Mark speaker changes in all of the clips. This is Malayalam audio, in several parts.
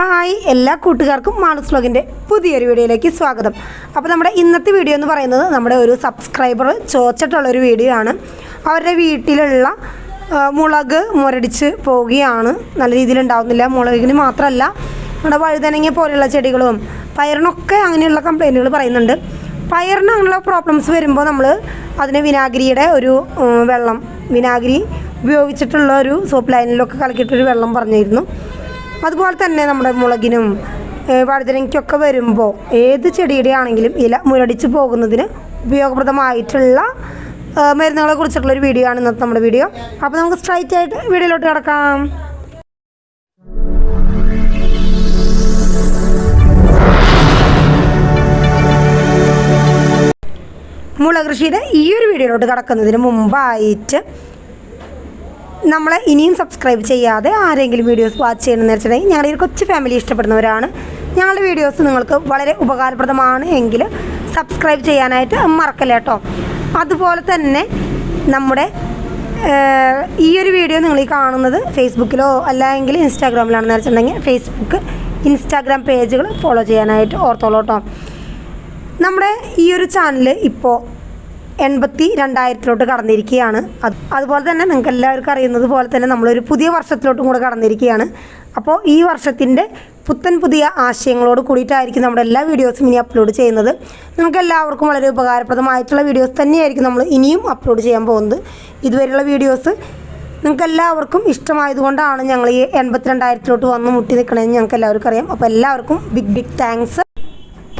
Speaker 1: ഹായ് എല്ലാ കൂട്ടുകാർക്കും മാണസ് വ്ലോഗിന്റെ പുതിയൊരു വീഡിയോയിലേക്ക് സ്വാഗതം. അപ്പോൾ നമ്മുടെ ഇന്നത്തെ വീഡിയോ എന്ന് പറയുന്നത് നമ്മുടെ ഒരു സബ്സ്ക്രൈബർ ചോദിച്ചിട്ടുള്ളൊരു വീഡിയോ ആണ്. അവരുടെ വീട്ടിലുള്ള മുളക് മുരടിച്ച് പോവുകയാണ്. നല്ല രീതിയിൽ ഉണ്ടാവുന്നില്ല. മുളകിന് മാത്രമല്ല നമ്മുടെ വഴുതനങ്ങ പോലെയുള്ള ചെടികളും പയറിനൊക്കെ അങ്ങനെയുള്ള കംപ്ലൈന്റുകൾ പറയുന്നുണ്ട്. പയറിന് അങ്ങനെയുള്ള പ്രോബ്ലംസ് വരുമ്പോൾ നമ്മൾ അതിന് വിനാഗിരിയുടെ ഒരു വെള്ളം വിനാഗിരി ഉപയോഗിച്ചിട്ടുള്ള ഒരു സോപ്പ് ലൈനിലൊക്കെ കലക്കിയിട്ടൊരു വെള്ളം പറഞ്ഞിരുന്നു. അതുപോലെ തന്നെ നമ്മുടെ മുളകിനും വഴുതനയ്ക്കൊക്കെ വരുമ്പോൾ ഏത് ചെടിയുടെ ആണെങ്കിലും ഇല മുരടിച്ച് പോകുന്നതിന് ഉപയോഗപ്രദമായിട്ടുള്ള മരുന്നുകളെ കുറിച്ചിട്ടുള്ള ഒരു വീഡിയോ ആണ് ഇന്നത്തെ നമ്മുടെ വീഡിയോ അപ്പോൾ നമുക്ക് സ്ട്രൈറ്റ് ആയിട്ട് വീഡിയോയിലോട്ട് കിടക്കാം. മുളകൃഷിയുടെ ഈ ഒരു വീഡിയോയിലോട്ട് കിടക്കുന്നതിന് മുമ്പായിട്ട് നമ്മളെ ഇനിയും സബ്സ്ക്രൈബ് ചെയ്യാതെ ആരെങ്കിലും വീഡിയോസ് വാച്ച് ചെയ്യണമെന്ന് വെച്ചിട്ടുണ്ടെങ്കിൽ ഞങ്ങളുടെ ഒരു കൊച്ചു ഫാമിലി ഇഷ്ടപ്പെടുന്നവരാണ്. ഞങ്ങളുടെ വീഡിയോസ് നിങ്ങൾക്ക് വളരെ ഉപകാരപ്രദമാണ് എങ്കിൽ സബ്സ്ക്രൈബ് ചെയ്യാനായിട്ട് മറക്കല്ല കേട്ടോ. അതുപോലെ തന്നെ നമ്മുടെ ഈ ഒരു വീഡിയോ നിങ്ങൾ ഈ കാണുന്നത് ഫേസ്ബുക്കിലോ അല്ലെങ്കിൽ ഇൻസ്റ്റാഗ്രാമിലാണെന്ന് വെച്ചിട്ടുണ്ടെങ്കിൽ ഫേസ്ബുക്ക് ഇൻസ്റ്റാഗ്രാം പേജുകൾ ഫോളോ ചെയ്യാനായിട്ട് ഓർത്തോളൂ കേട്ടോ. നമ്മുടെ ഈ ഒരു ചാനൽ ഇപ്പോൾ എൺപത്തി രണ്ടായിരത്തിലോട്ട് കടന്നിരിക്കുകയാണ്. അത് അതുപോലെ തന്നെ നിങ്ങൾക്ക് എല്ലാവർക്കും അറിയുന്നത് പോലെ തന്നെ നമ്മളൊരു പുതിയ വർഷത്തിലോട്ടും കൂടെ കടന്നിരിക്കുകയാണ്. അപ്പോൾ ഈ വർഷത്തിന്റെ പുത്തൻ പുതിയ ആശയങ്ങളോട് കൂടിയിട്ടായിരിക്കും നമ്മുടെ എല്ലാ വീഡിയോസും ഇനി അപ്ലോഡ് ചെയ്യുന്നത്. നിങ്ങൾക്ക് എല്ലാവർക്കും വളരെ ഉപകാരപ്രദമായിട്ടുള്ള വീഡിയോസ് തന്നെയായിരിക്കും നമ്മൾ ഇനിയും അപ്ലോഡ് ചെയ്യാൻ പോകുന്നത്. ഇതുവരെയുള്ള വീഡിയോസ് നിങ്ങൾക്ക് എല്ലാവർക്കും ഇഷ്ടമായതുകൊണ്ടാണ് ഞങ്ങൾ ഈ എൺപത്തിരണ്ടായിരത്തിലോട്ട് വന്ന് മുട്ടി നിൽക്കണമെന്ന് ഞങ്ങൾക്ക് എല്ലാവർക്കും അറിയാം. അപ്പോൾ എല്ലാവർക്കും ബിഗ് ബിഗ് താങ്ക്സ്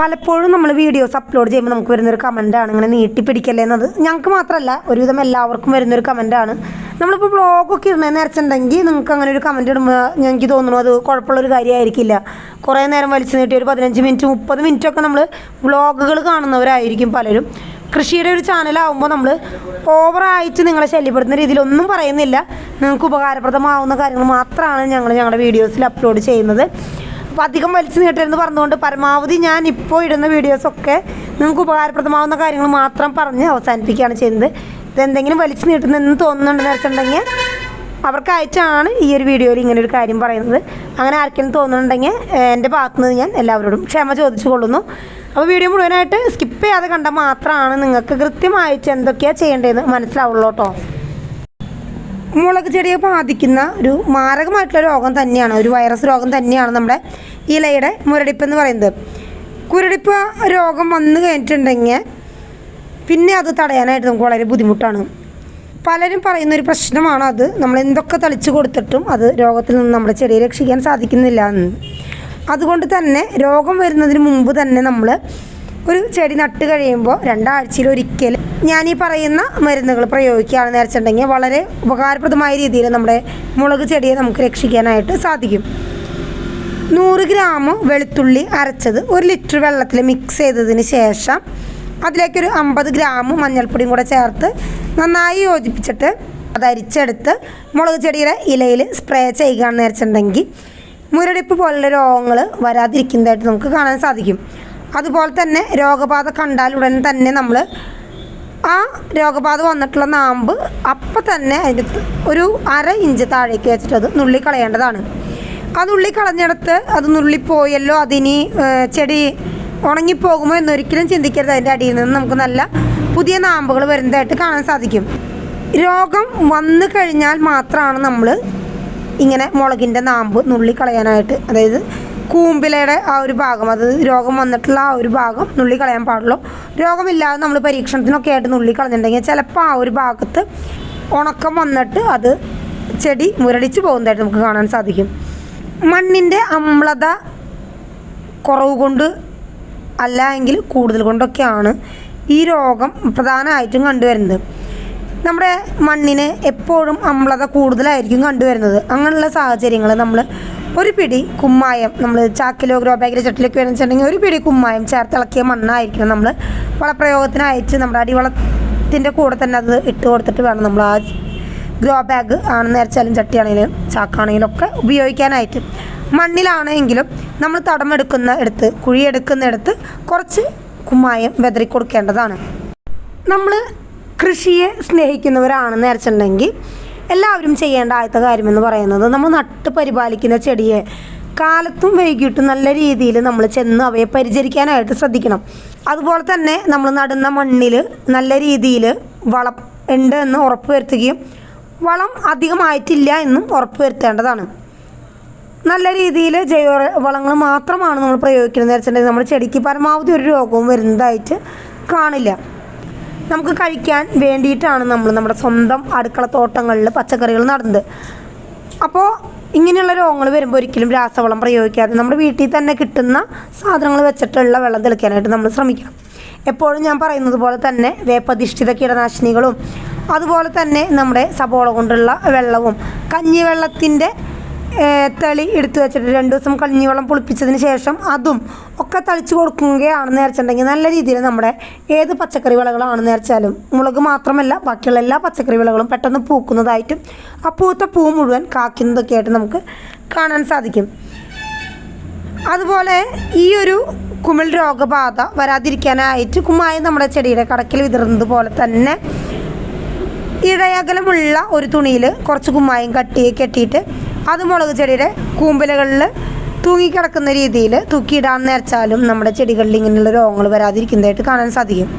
Speaker 1: പലപ്പോഴും നമ്മൾ വീഡിയോസ് അപ്ലോഡ് ചെയ്യുമ്പോൾ നമുക്ക് വരുന്നൊരു കമന്റാണ് ഇങ്ങനെ നീട്ടി പിടിക്കല്ലേ എന്നത്. ഞങ്ങൾക്ക് മാത്രമല്ല ഒരുവിധം എല്ലാവർക്കും വരുന്നൊരു കമന്റാണ് നമ്മളിപ്പോൾ ബ്ലോഗൊക്കെ ഇടുന്നതെന്ന് വെച്ചിട്ടുണ്ടെങ്കിൽ നിങ്ങൾക്ക് അങ്ങനെ ഒരു കമന്റ് ഇടുമ്പോൾ ഞങ്ങൾക്ക് തോന്നുന്നു അത് കുഴപ്പമുള്ളൊരു കാര്യമായിരിക്കില്ല കുറേ നേരം വലിച്ചു നീട്ടി ഒരു പതിനഞ്ച് മിനിറ്റ് മുപ്പത് മിനിറ്റൊക്കെ നമ്മൾ വ്ളോഗുകൾ കാണുന്നവരായിരിക്കും പലരും. കൃഷിയുടെ ഒരു ചാനലാവുമ്പോൾ നമ്മൾ ഓവറായിട്ട് നിങ്ങളെ ശല്യപ്പെടുത്തുന്ന രീതിയിലൊന്നും പറയുന്നില്ല. നിങ്ങൾക്ക് ഉപകാരപ്രദമാവുന്ന കാര്യങ്ങൾ മാത്രമാണ് ഞങ്ങൾ ഞങ്ങളുടെ വീഡിയോസിൽ അപ്ലോഡ് ചെയ്യുന്നത്. അപ്പോൾ അധികം വലിച്ചു നീട്ടരുന്ന് പറഞ്ഞുകൊണ്ട് പരമാവധി ഞാൻ ഇപ്പോൾ ഇടുന്ന വീഡിയോസൊക്കെ നിങ്ങൾക്ക് ഉപകാരപ്രദമാവുന്ന കാര്യങ്ങൾ മാത്രം പറഞ്ഞ് അവസാനിപ്പിക്കുകയാണ് ചെയ്യുന്നത്. ഇതെന്തെങ്കിലും വലിച്ചു നീട്ടുന്നതെന്ന് തോന്നുന്നുണ്ടെന്ന് വെച്ചിട്ടുണ്ടെങ്കിൽ അവർക്ക് അയച്ചാണ് ഈ ഒരു വീഡിയോയിൽ ഇങ്ങനെ ഒരു കാര്യം പറയുന്നത്. അങ്ങനെ ആർക്കെങ്കിലും തോന്നുന്നുണ്ടെങ്കിൽ എന്റെ ഭാഗത്തു നിന്ന് ഞാൻ എല്ലാവരോടും ക്ഷമ ചോദിച്ചു കൊള്ളുന്നു അപ്പോൾ വീഡിയോ മുഴുവനായിട്ട് സ്കിപ്പ് ചെയ്യാതെ കണ്ടാൽ മാത്രമാണ് നിങ്ങൾക്ക് കൃത്യമായിട്ട് എന്തൊക്കെയാണ് ചെയ്യേണ്ടതെന്ന് മനസ്സിലാവുള്ളൂ കേട്ടോ. മുളക് ചെടിയെ ബാധിക്കുന്ന ഒരു മാരകമായിട്ടുള്ള രോഗം തന്നെയാണ് ഒരു വൈറസ് രോഗം തന്നെയാണ് നമ്മുടെ ഇലയുടെ മുരടിപ്പ് എന്ന് പറയുന്നത്. കുരടിപ്പ് രോഗം വന്നു കഴിഞ്ഞിട്ടുണ്ടെങ്കിൽ പിന്നെ അത് തടയാനായിട്ട് നമുക്ക് വളരെ ബുദ്ധിമുട്ടാണ്. പലരും പറയുന്ന ഒരു പ്രശ്നമാണ് അത്. നമ്മൾ എന്തൊക്കെ തളിച്ചു കൊടുത്തിട്ടും അത് രോഗത്തിൽ നിന്ന് നമ്മുടെ ചെടിയെ രക്ഷിക്കാൻ സാധിക്കുന്നില്ല എന്ന്. അതുകൊണ്ട് തന്നെ രോഗം വരുന്നതിന് മുമ്പ് തന്നെ നമ്മൾ ഒരു ചെടി നട്ട് കഴിയുമ്പോൾ രണ്ടാഴ്ചയിൽ ഒരിക്കൽ ഞാൻ ഈ പറയുന്ന മരുന്നുകൾ പ്രയോഗിക്കുകയാണെന്ന് വെച്ചിട്ടുണ്ടെങ്കിൽ വളരെ ഉപകാരപ്രദമായ രീതിയിൽ നമ്മുടെ മുളക് ചെടിയെ നമുക്ക് രക്ഷിക്കാനായിട്ട് സാധിക്കും. നൂറ് ഗ്രാം വെളുത്തുള്ളി അരച്ചത് ഒരു ലിറ്റർ വെള്ളത്തിൽ മിക്സ് ചെയ്തതിന് ശേഷം അതിലേക്കൊരു അമ്പത് ഗ്രാം മഞ്ഞൾപ്പൊടിയും കൂടെ ചേർത്ത് നന്നായി യോജിപ്പിച്ചിട്ട് അത് അരിച്ചെടുത്ത് മുളക് ചെടിയുടെ ഇലയിൽ സ്പ്രേ ചെയ്യുകയാണെന്ന് വെച്ചിട്ടുണ്ടെങ്കിൽ മുരടിപ്പ് പോലുള്ള രോഗങ്ങൾ വരാതിരിക്കുന്നതായിട്ട് നമുക്ക് കാണാൻ സാധിക്കും. അതുപോലെ തന്നെ രോഗബാധ കണ്ടാൽ ഉടൻ തന്നെ നമ്മൾ ആ രോഗബാധ വന്നിട്ടുള്ള നാമ്പ് അപ്പം തന്നെ അതിന്റെ ഒരു അര ഇഞ്ച് താഴേക്ക് വെച്ചിട്ട് അത് നുള്ളി കളയേണ്ടതാണ് ആ നുള്ളി കളഞ്ഞെടുത്ത് അത് നുള്ളിപ്പോയല്ലോ അതിനി ചെടി ഉണങ്ങിപ്പോകുമോ എന്നൊരിക്കലും ചിന്തിക്കരുത്. അതിന്റെ അടിയിൽ നിന്ന് നമുക്ക് നല്ല പുതിയ നാമ്പുകൾ വരുന്നതായിട്ട് കാണാൻ സാധിക്കും. രോഗം വന്നു കഴിഞ്ഞാൽ മാത്രമാണ് നമ്മൾ ഇങ്ങനെ മുളകിന്റെ നാമ്പ് നുള്ളി കളയാനായിട്ട് അതായത് കൂമ്പിലയുടെ ആ ഒരു ഭാഗം അത് രോഗം വന്നിട്ടുള്ള ആ ഒരു ഭാഗം നുള്ളി കളയാൻ പാടുള്ളൂ. രോഗമില്ലാതെ നമ്മൾ പരീക്ഷണത്തിനൊക്കെ ആയിട്ട് നുള്ളി കളഞ്ഞിട്ടുണ്ടെങ്കിൽ ചിലപ്പോൾ ആ ഒരു ഭാഗത്ത് ഉണക്കം വന്നിട്ട് അത് ചെടി മുരടിച്ച് പോകുന്നതായിട്ട് നമുക്ക് കാണാൻ സാധിക്കും. മണ്ണിന്റെ അമ്ലത കുറവ് കൊണ്ട് അല്ല എങ്കിൽ കൂടുതൽ കൊണ്ടൊക്കെയാണ് ഈ രോഗം പ്രധാനമായിട്ടും കണ്ടുവരുന്നത്. നമ്മുടെ മണ്ണിന് എപ്പോഴും അമ്ലത കൂടുതലായിരിക്കും കണ്ടുവരുന്നത്. അങ്ങനെയുള്ള സാഹചര്യങ്ങൾ നമ്മൾ ഒരു പിടി കുമ്മായം നമ്മൾ ചാക്കിലോ ഗ്രോ ബാഗിലോ ചട്ടിലൊക്കെ വെച്ചിട്ടുണ്ടെങ്കിൽ ഒരു പിടി കുമ്മായം ചേർത്തിളക്കിയ മണ്ണായിരിക്കണം നമ്മൾ വളപ്രയോഗത്തിന് വളപ്രയോഗത്തിനായിട്ട് നമ്മുടെ അടിവളത്തിന്റെ കൂടെ തന്നെ അത് ഇട്ട് കൊടുത്തിട്ട് വേണം നമ്മൾ ആ ഗ്രോ ബാഗ് ആണ് നേരച്ചാലും ചട്ടിയാണെങ്കിലും ചാക്കാണെങ്കിലും ഒക്കെ ഉപയോഗിക്കാനായിട്ട്. മണ്ണിലാണെങ്കിലും നമ്മൾ തടമെടുക്കുന്ന എടുത്ത് കുഴിയെടുക്കുന്ന എടുത്ത് കുറച്ച് കുമ്മായം വെതറി കൊടുക്കേണ്ടതാണ്. നമ്മൾ കൃഷിയെ സ്നേഹിക്കുന്നവരാണെന്ന് വെച്ചിട്ടുണ്ടെങ്കിൽ എല്ലാവരും ചെയ്യേണ്ട ആദ്യത്തെ കാര്യമെന്ന് പറയുന്നത് നമ്മൾ നട്ട് പരിപാലിക്കുന്ന ചെടിയെ കാലത്തും വൈകിട്ടും നല്ല രീതിയിൽ നമ്മൾ ചെന്ന് അവയെ പരിചരിക്കാനായിട്ട് ശ്രദ്ധിക്കണം. അതുപോലെ തന്നെ നമ്മൾ നടുന്ന മണ്ണിൽ നല്ല രീതിയിൽ വളം ഉണ്ട് എന്ന് ഉറപ്പ് വരുത്തുകയും വളം അധികമായിട്ടില്ല എന്നും ഉറപ്പ് വരുത്തേണ്ടതാണ്. നല്ല രീതിയിൽ ജൈവ വളങ്ങൾ മാത്രമാണ് നമ്മൾ പ്രയോഗിക്കുന്നത് വെച്ചിട്ടുണ്ടെങ്കിൽ നമ്മുടെ ചെടിക്ക് പരമാവധി ഒരു രോഗവും വരുന്നതായിട്ട് കാണില്ല. നമുക്ക് കഴിക്കാൻ വേണ്ടിയിട്ടാണ് നമ്മൾ നമ്മുടെ സ്വന്തം അടുക്കള തോട്ടങ്ങളിൽ പച്ചക്കറികൾ നടുന്നത്. അപ്പോൾ ഇങ്ങനെയുള്ള രോഗങ്ങൾ വരുമ്പോൾ ഒരിക്കലും രാസവളം പ്രയോഗിക്കാതെ നമ്മുടെ വീട്ടിൽ തന്നെ കിട്ടുന്ന സാധനങ്ങൾ വെച്ചിട്ടുള്ള വെള്ളം തെളിക്കാനായിട്ട് നമ്മൾ ശ്രമിക്കണം. എപ്പോഴും ഞാൻ പറയുന്നത് പോലെ തന്നെ വേപ്പധിഷ്ഠിത കീടനാശിനികളും അതുപോലെ തന്നെ നമ്മുടെ സബോള കൊണ്ടുള്ള വെള്ളവും കഞ്ഞിവെള്ളത്തിന്റെ തെളി എടുത്തു വെച്ചിട്ട് രണ്ട് ദിവസം കഞ്ഞിവെള്ളം പുളിപ്പിച്ചതിന് ശേഷം അതും ഒക്കെ തളിച്ച് കൊടുക്കുകയാണെന്ന് വെച്ചിട്ടുണ്ടെങ്കിൽ നല്ല രീതിയിൽ നമ്മുടെ ഏത് പച്ചക്കറി വിളകളാണെന്ന് വെച്ചാലും മുളക് മാത്രമല്ല ബാക്കിയുള്ള എല്ലാ പച്ചക്കറി വിളകളും പെട്ടെന്ന് പൂക്കുന്നതായിട്ടും ആ പൂത്ത പൂ മുഴുവൻ കാക്കുന്നതൊക്കെ ആയിട്ട് നമുക്ക് കാണാൻ സാധിക്കും. അതുപോലെ ഈ ഒരു കുമിൾ രോഗബാധ വരാതിരിക്കാനായിട്ട് കുമ്മായം നമ്മുടെ ചെടിയുടെ കടക്കിൽ വിതറുന്നത് പോലെ തന്നെ ഇഴയകലമുള്ള ഒരു തുണിയിൽ കുറച്ച് കുമ്മായം കട്ടി കെട്ടിയിട്ട് അത് മുളക് ചെടിയുടെ കൂമ്പലുകളിൽ തൂങ്ങിക്കിടക്കുന്ന രീതിയിൽ തൂക്കിയിടാൻ നേർച്ചാലും നമ്മുടെ ചെടികളിൽ ഇങ്ങനെയുള്ള രോഗങ്ങൾ വരാതിരിക്കുന്നതായിട്ട് കാണാൻ സാധിക്കും.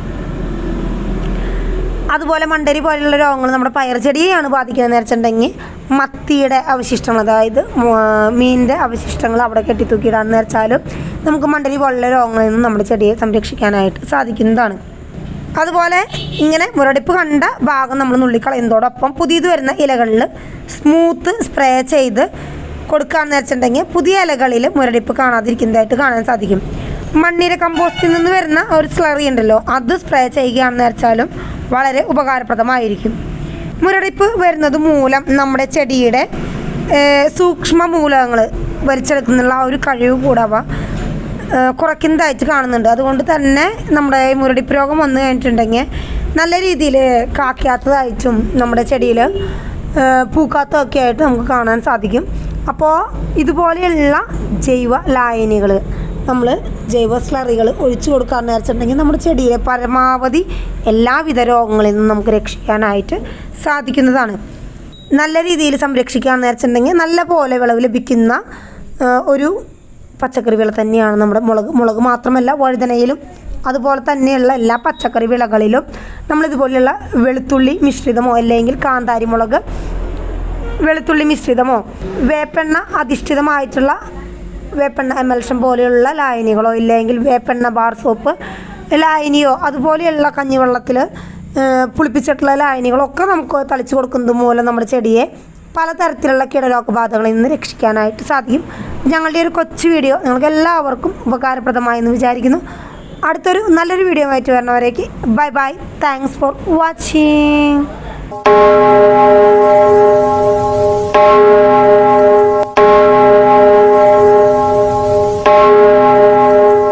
Speaker 1: അതുപോലെ മണ്ടരി പോലെയുള്ള രോഗങ്ങൾ നമ്മുടെ പയർ ചെടിയെയാണ് ബാധിക്കുന്നത് വെച്ചിട്ടുണ്ടെങ്കിൽ മത്തിയുടെ അവശിഷ്ടങ്ങൾ അതായത് മീനിന്റെ അവശിഷ്ടങ്ങൾ അവിടെ കെട്ടിത്തൂക്കിയിടാന്ന് വെച്ചാലും നമുക്ക് മണ്ടരി പോലുള്ള രോഗങ്ങളിൽ നിന്നും നമ്മുടെ ചെടിയെ സംരക്ഷിക്കാനായിട്ട് സാധിക്കുന്നതാണ്. അതുപോലെ ഇങ്ങനെ മുരടിപ്പ് കണ്ട ഭാഗം നമ്മൾ നുള്ളിക്കളയുന്നതോടൊപ്പം പുതിയത് വരുന്ന ഇലകളിൽ സ്മൂത്ത് സ്പ്രേ ചെയ്ത് കൊടുക്കുകയെന്ന് വെച്ചിട്ടുണ്ടെങ്കിൽ പുതിയ ഇലകളിൽ മുരടിപ്പ് കാണാതിരിക്കുന്നതായിട്ട് കാണാൻ സാധിക്കും. മണ്ണിര കമ്പോസ്റ്റിൽ നിന്ന് വരുന്ന ഒരു സ്ലറി ഉണ്ടല്ലോ അത് സ്പ്രേ ചെയ്യുകയാണെന്ന് വെച്ചാലും വളരെ ഉപകാരപ്രദമായിരിക്കും. മുരടിപ്പ് വരുന്നത് മൂലം നമ്മുടെ ചെടിയുടെ സൂക്ഷ്മ മൂലകങ്ങൾ വലിച്ചെടുക്കുന്നുള്ള ആ ഒരു കഴിവ് കൂടാവ. കുറയ്ക്കുന്നതായിട്ട് കാണുന്നുണ്ട്. അതുകൊണ്ട് തന്നെ നമ്മുടെ മുരടിപ്പ് രോഗം വന്നു കഴിഞ്ഞിട്ടുണ്ടെങ്കിൽ നല്ല രീതിയിൽ കാക്കാത്തതായിട്ടും നമ്മുടെ ചെടിയിൽ പൂക്കാത്തതൊക്കെ ആയിട്ട് നമുക്ക് കാണാൻ സാധിക്കും. അപ്പോൾ ഇതുപോലെയുള്ള ജൈവ ലായനികൾ നമ്മൾ ജൈവ സ്ലറികൾ ഒഴിച്ചു കൊടുക്കാമെന്ന് വെച്ചിട്ടുണ്ടെങ്കിൽ നമ്മുടെ ചെടിയിലെ പരമാവധി എല്ലാവിധ രോഗങ്ങളിൽ നിന്നും നമുക്ക് രക്ഷിക്കാനായിട്ട് സാധിക്കുന്നതാണ്. നല്ല രീതിയിൽ സംരക്ഷിക്കാമെന്ന് വെച്ചിട്ടുണ്ടെങ്കിൽ നല്ല പോലെ വിളവ് ലഭിക്കുന്ന ഒരു പച്ചക്കറി വിള തന്നെയാണ് നമ്മുടെ മുളക്. മുളക് മാത്രമല്ല വഴുതനയിലും അതുപോലെ തന്നെയുള്ള എല്ലാ പച്ചക്കറി വിളകളിലും നമ്മളിതുപോലെയുള്ള വെളുത്തുള്ളി മിശ്രിതമോ അല്ലെങ്കിൽ കാന്താരി മുളക് വെളുത്തുള്ളി മിശ്രിതമോ വേപ്പെണ്ണ അധിഷ്ഠിതമായിട്ടുള്ള വേപ്പെണ്ണ എമൽഷൻ പോലെയുള്ള ലായനികളോ ഇല്ലെങ്കിൽ വേപ്പെണ്ണ ബാർ സോപ്പ് ലായനിയോ അതുപോലെയുള്ള കഞ്ഞിവെള്ളത്തിൽ പുളിപ്പിച്ചിട്ടുള്ള ലായനികളൊക്കെ നമുക്ക് തളിച്ചു കൊടുക്കുന്നത് മൂലം നമ്മുടെ ചെടിയെ പലതരത്തിലുള്ള കീടരോഗബാധകളിൽ നിന്ന് രക്ഷിക്കാനായിട്ട് സാധിക്കും. ഞങ്ങളുടെ ഒരു കൊച്ചു വീഡിയോ നിങ്ങൾക്ക് എല്ലാവർക്കും ഉപകാരപ്രദമായെന്ന് വിചാരിക്കുന്നു. അടുത്തൊരു നല്ലൊരു വീഡിയോ ആയിട്ട് വരുന്നവരേക്ക് bye bye thanks for watching